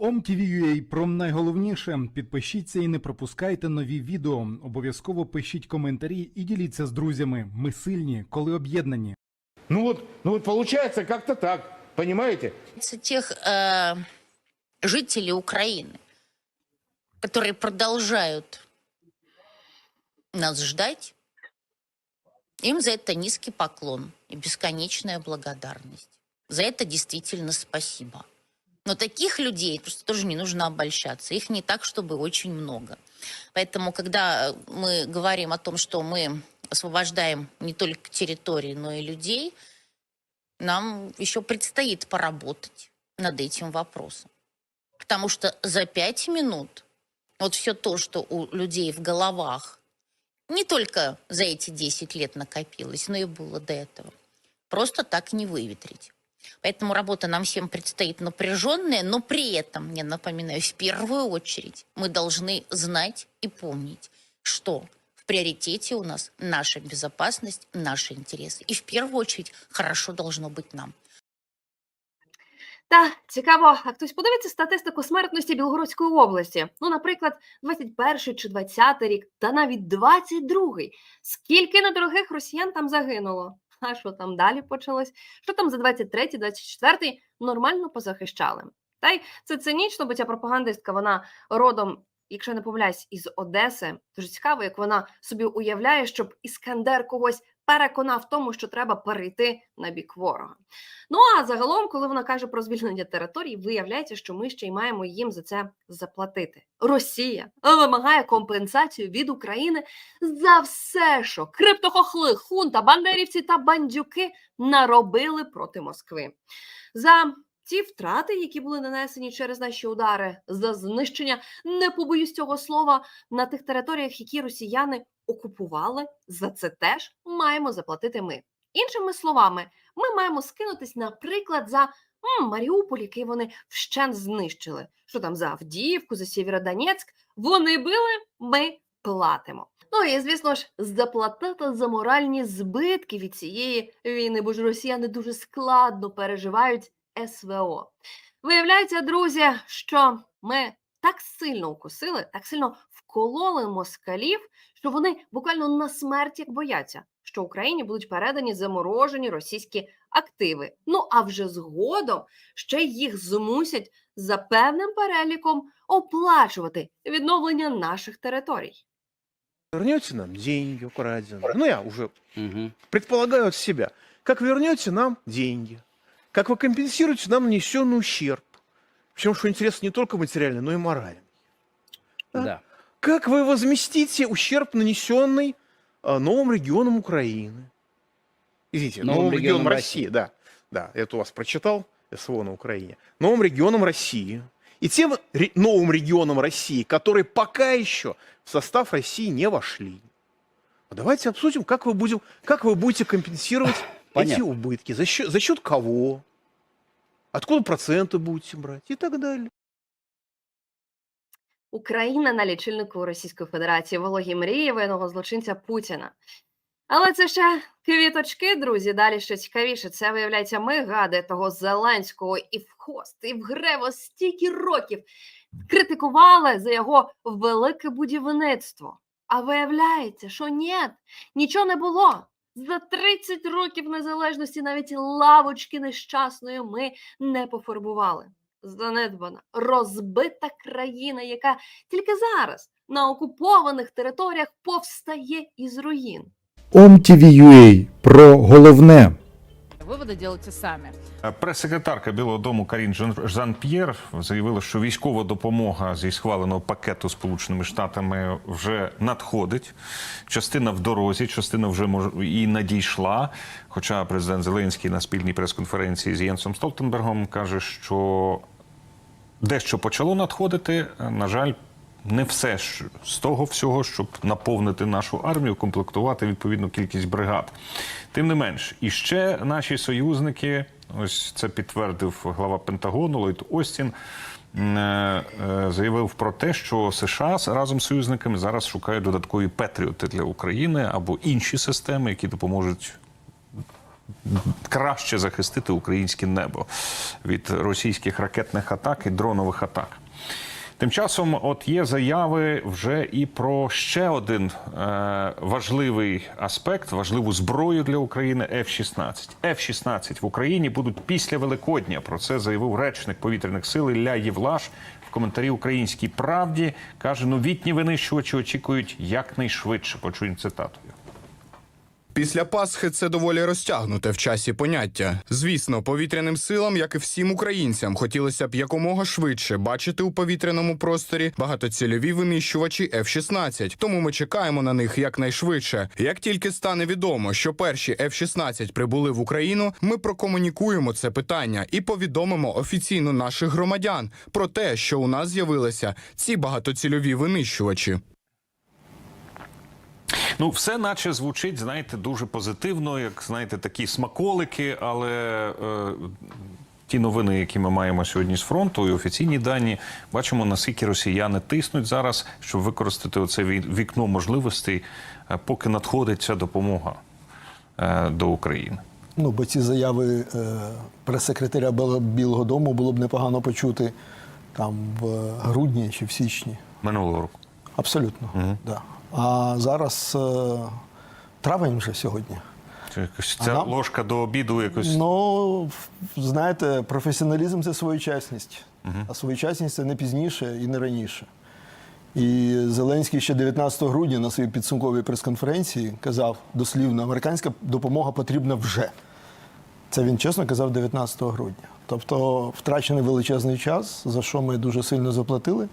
OMTV.ua про найголовніше. Підпишіться і не пропускайте нові відео. Обов'язково пишіть коментарі і діліться з друзями. Ми сильні, коли об'єднані. Ну вот, ну вот получается как-то так, понимаете? касается тех э, жителей Украины, которые продолжают нас ждать, им за это низкий поклон и бесконечная благодарность. За это действительно спасибо. Но таких людей просто тоже не нужно обольщаться. Их не так, чтобы очень много. Поэтому, когда мы говорим о том, что мы освобождаем не только территории, но и людей, нам еще предстоит поработать над этим вопросом. Потому что за пять минут вот все то, что у людей в головах не только за эти 10 лет накопилось, но и было до этого, просто так не выветрить. Поэтому работа нам всем предстоит напряженная, но при этом, я напоминаю, в первую очередь мы должны знать и помнить, что в приоритете у нас наша безопасность, наши интересы. И в первую очередь хорошо должно быть нам. Та цікаво, а хтось подивиться статистику смертності Білгородської області. Ну, наприклад, 21 чи 20 рік, та навіть 22-й. Скільки недорогих росіян там загинуло? А що там далі почалось? Що там за 23-й, 24-й нормально позахищали? Та й це цинічно, бо ця пропагандистка, вона родом, якщо не помиляюсь, із Одеси. Дуже цікаво, як вона собі уявляє, щоб Іскандер когось переконав в тому, що треба перейти на бік ворога. Ну а загалом, коли вона каже про звільнення територій, виявляється, що ми ще й маємо їм за це заплатити. Росія вимагає компенсацію від України за все, що криптохохли, хунта, бандерівці та бандюки наробили проти Москви. За ті втрати, які були нанесені через наші удари, за знищення, не побоюсь цього слова, на тих територіях, які росіяни окупували, за це теж маємо заплатити ми. Іншими словами, ми маємо скинутись, наприклад, за м, Маріуполь, який вони вщент знищили. Що там за Авдіївку, за Сєвєродонецьк? Вони били, ми платимо. Ну і звісно ж, заплатити за моральні збитки від цієї війни, бо ж росіяни дуже складно переживають СВО. Виявляється, друзі, що ми так сильно укусили, так сильно вкололи москалів, що вони буквально на смерть як бояться, що Україні будуть передані заморожені російські активи. Ну а вже згодом ще їх змусять за певним переліком оплачувати відновлення наших територій. Вернете нам деньги украденные. Ну, я уже Мгм. предполагаю от себя. Как вернете нам деньги? Как вы компенсируете нам нанесенный ущерб? Причем, что интересно, не только материальный, но и моральный. Да. Да. Как вы возместите ущерб, нанесенный а, новым регионам Украины? Извините, Новым новым, регионам регионам России, да. Да, я это у вас прочитал, СВО на Украине. Новым регионам России. И тем ре- новым регионам России, которые пока еще в состав России не вошли. Давайте обсудим, как вы, будем, как вы будете компенсировать эти Понятно. убытки, за счет, за счет кого, откуда проценты будете брать и так далее. Україна на лічильнику Російської Федерації вологі мрії воєнного злочинця Путіна. Але це ще квіточки, друзі. Далі що цікавіше. Це виявляється, ми гади того Зеленського і в хост, і в грево стільки років критикували за його велике будівництво. А виявляється, що ні, нічого не було. За 30 років незалежності навіть лавочки нещасної ми не пофарбували. Занедбана, розбита країна, яка тільки зараз на окупованих територіях повстає із руїн. OMTV.ua про головне. Выводы делайте сами. Прес-секретарка Білого Дому Карін Жан- Жан-П'єр заявила, що військова допомога зі схваленого пакету Сполученими Штатами вже надходить. Частина в дорозі, частина вже і надійшла. Хоча президент Зеленський на спільній прес-конференції з Єнсом Столтенбергом каже, що дещо почало надходити. На жаль, не все ж з того всього, щоб наповнити нашу армію, комплектувати відповідну кількість бригад. Тим не менш, і ще наші союзники, ось це підтвердив глава Пентагону Ллойд Остін. е, е, Заявив про те, що США разом з союзниками зараз шукають додаткові петріоти для України або інші системи, які допоможуть краще захистити українське небо від російських ракетних атак і дронових атак. Тим часом, от є заяви вже і про ще один е, важливий аспект, важливу зброю для України F-16. F-16 в Україні будуть після Великодня. Про це заявив речник повітряних сил Ілля Євлаш в коментарі Українській правді. каже: новітні винищувачі очікують якнайшвидше. Почуємо цитатою. Після Пасхи це доволі розтягнуте в часі поняття. Звісно, повітряним силам, як і всім українцям, хотілося б якомога швидше бачити у повітряному просторі багатоцільові винищувачі F-16. Тому ми чекаємо на них якнайшвидше. Як тільки стане відомо, що перші F-16 прибули в Україну, ми прокомунікуємо це питання і повідомимо офіційно наших громадян про те, що у нас з'явилися ці багатоцільові винищувачі. Ну, все наче звучить, знаєте, дуже позитивно, як знаєте, такі смаколики, але е, ті новини, які ми маємо сьогодні з фронту, і офіційні дані, бачимо, наскільки росіяни тиснуть зараз, щоб використати оце ві- вікно можливостей, е, поки надходить ця допомога е, до України. Ну, бо ці заяви е, прес-секретаря Білого Дому було б непогано почути там в грудні чи в січні. Минулого року. Абсолютно. Да. А зараз е, травень вже сьогодні. Ця Ага. ложка до обіду якось. Ну, знаєте, професіоналізм це своєчасність, а своєчасність це не пізніше і не раніше. І Зеленський ще 19 грудня на своїй підсумковій прес-конференції казав дослівно, американська допомога потрібна вже. Це він чесно казав 19 грудня. Тобто втрачений величезний час, за що ми дуже сильно заплатили.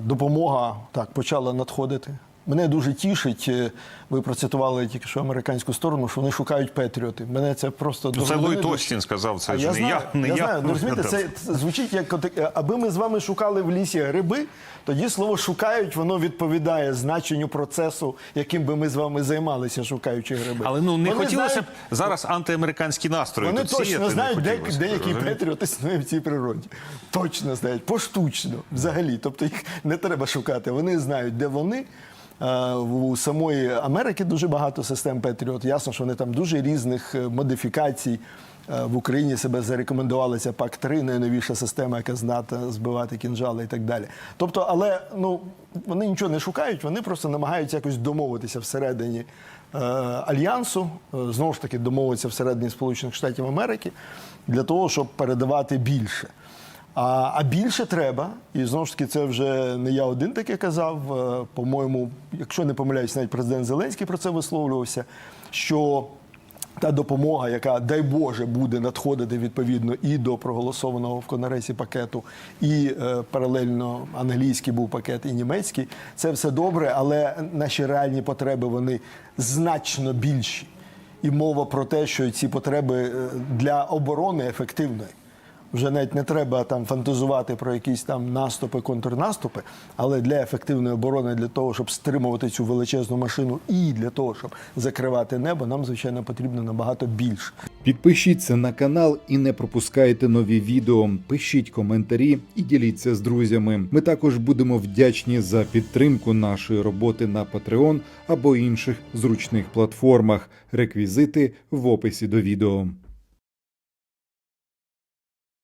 Допомога так почала надходити. Мене дуже тішить. е, Ви процитували тільки що американську сторону, що вони шукають Петріоти. Мене це просто Ну, це мене Ллойд Остін сказав це. а ж я не знаю, я, не я я. знаю. Ну, розумієте, це, звучить як е, аби ми з вами шукали в лісі гриби, тоді слово шукають, воно відповідає значенню процесу, яким би ми з вами займалися, шукаючи гриби. Але ну не Вони хотілося знають- б зараз антиамериканські настрої. Вони тут точно знають, де, хотілося б, де який розумієте? Петріот існує в цій природі. Точно знають, поштучно, взагалі. Тобто їх не треба шукати. Вони знають, де вони. Е, У самої Америки дуже багато систем Петріот. Ясно, що вони там дуже різних е, модифікацій. Е, В Україні себе зарекомендували ця ПАК-3, найновіша система, яка здатна збивати кінжали і так далі. Тобто, але ну, вони нічого не шукають, вони просто намагаються якось домовитися всередині е, альянсу, знову ж таки домовитися всередині Сполучених Штатів Америки для того, щоб передавати більше. А, а більше треба, і знову ж таки, це вже не я один таке казав. е, По-моєму, якщо не помиляюсь, навіть президент Зеленський про це висловлювався. Що та допомога, яка, дай Боже, буде надходити відповідно і до проголосованого в Конгресі пакету, і е, паралельно англійський був пакет, і німецький, це все добре, але наші реальні потреби вони значно більші. І мова про те, що ці потреби е, для оборони ефективної. Вже навіть не треба там фантазувати про якісь там наступи, контрнаступи, але для ефективної оборони, для того, щоб стримувати цю величезну машину, і для того, щоб закривати небо, нам звичайно потрібно набагато більше. Підпишіться на канал і не пропускайте нові відео. Пишіть коментарі і діліться з друзями. Ми також будемо вдячні за підтримку нашої роботи на Patreon або інших зручних платформах. Реквізити в описі до відео.